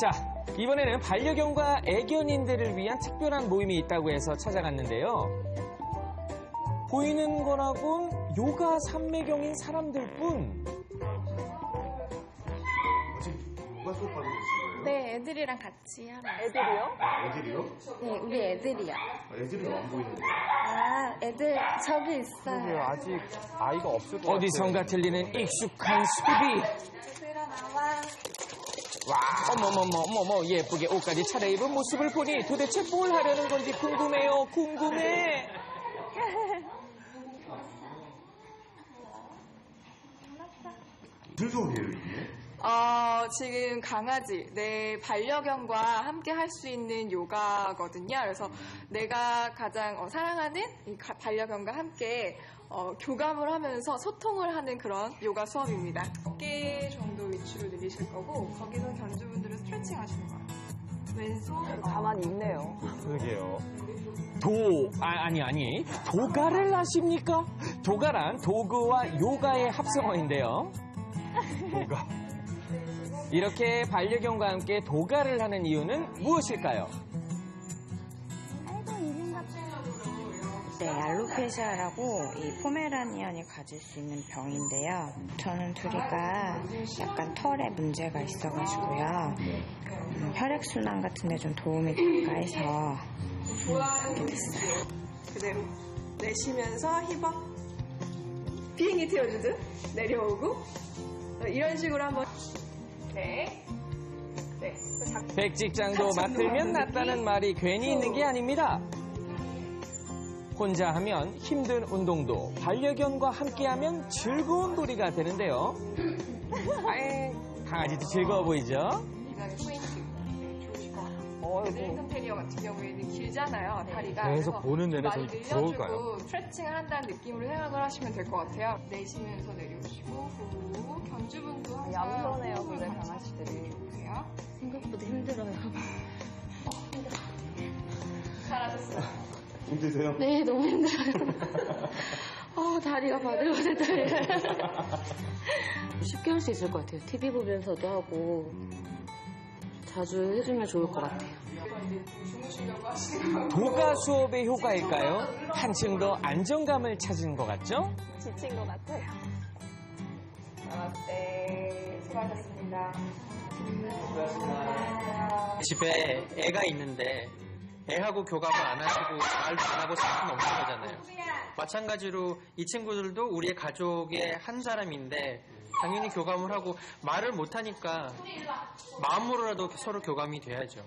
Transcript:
자, 이번에는 반려견과 애견인들을 위한 특별한 모임이 있다고 해서 찾아갔는데요. 보이는 거라곤 요가 삼매경인 사람들뿐. 누가 수업 받으러 오신 거예요? 네, 애들이랑 같이 하면. 애들이요? 애들이요? 네, 우리 애들이요. 아, 애들이 왜안 보이는데? 아, 애들 저기 있어요. 아직 아이가 없을 것 어디선가 들리는 익숙한 소리. 와, 어머머머, 어머머, 예쁘게 옷까지 차려입은 모습을 보니 도대체 뭘 하려는 건지 궁금해요, 궁금해. 무슨 수업이에요, 이게? 어, 지금 강아지, 내 반려견과 함께 할 수 있는 요가거든요. 그래서 내가 가장 어, 사랑하는 이 가- 반려견과 함께 어, 교감을 하면서 소통을 하는 그런 요가 수업입니다. 어깨 정도 늘리실 거고, 거기서 견주분들은 스트레칭 하시는 거예요. 왼손, 가만히 있네요. 그러게요. 도, 아, 아니, 아니. 도가를 아십니까? 도가란 도구와 요가의 합성어인데요. 도가. 이렇게 반려견과 함께 도가를 하는 이유는 무엇일까요? 네, 알로페시아라고 이 포메라니안이 가질 수 있는 병인데요. 저는 둘이가 약간 털에 문제가 있어가지고요. 음, 혈액순환 같은 데 좀 도움이 될까 해서 하게 됐어요. 그대로 내쉬면서 힙업 비행기 태워주듯 내려오고 어, 이런 식으로 한번 네. 네. 자, 백직장도 맡들면 낫다는 말이 괜히 있는 게 아닙니다. 혼자 하면 힘든 운동도 반려견과 함께하면 즐거운 놀이가 되는데요. 아이, 강아지도 즐거워 보이죠? 이거는 포인트 네, 좋으실 것 같아요. 레드링턴 테리어 같은 경우에는 길잖아요 다리가 계속 그래서 보는 내내 많이 좀 늘려주고 부러울까요? 스트레칭을 한다는 느낌으로 생각을 하시면 될 것 같아요 내쉬면서 내려오시고 후 견주분도 항상 얌전해요, 호흡을 근데 같이 강아지들이. 해주세요. 생각보다 힘들어요. 잘하셨어요 힘드세요? 네, 너무 힘들어요. 어, 다리가 바들바들 떨려요. 쉽게 할 수 있을 것 같아요. TV 보면서도 하고 자주 해주면 좋을 것 같아요. 도가 수업의 효과일까요? 한층 더 안정감을 찾은 것 같죠? 지친 것 같아요. 네 수고하셨습니다 집에 애가 있는데 애하고 교감을 안 하시고 말도 안 하고 살수 없는 거잖아요. 마찬가지로 이 친구들도 우리의 가족의 한 사람인데 당연히 교감을 하고 말을 못 하니까 마음으로라도 서로 교감이 돼야죠.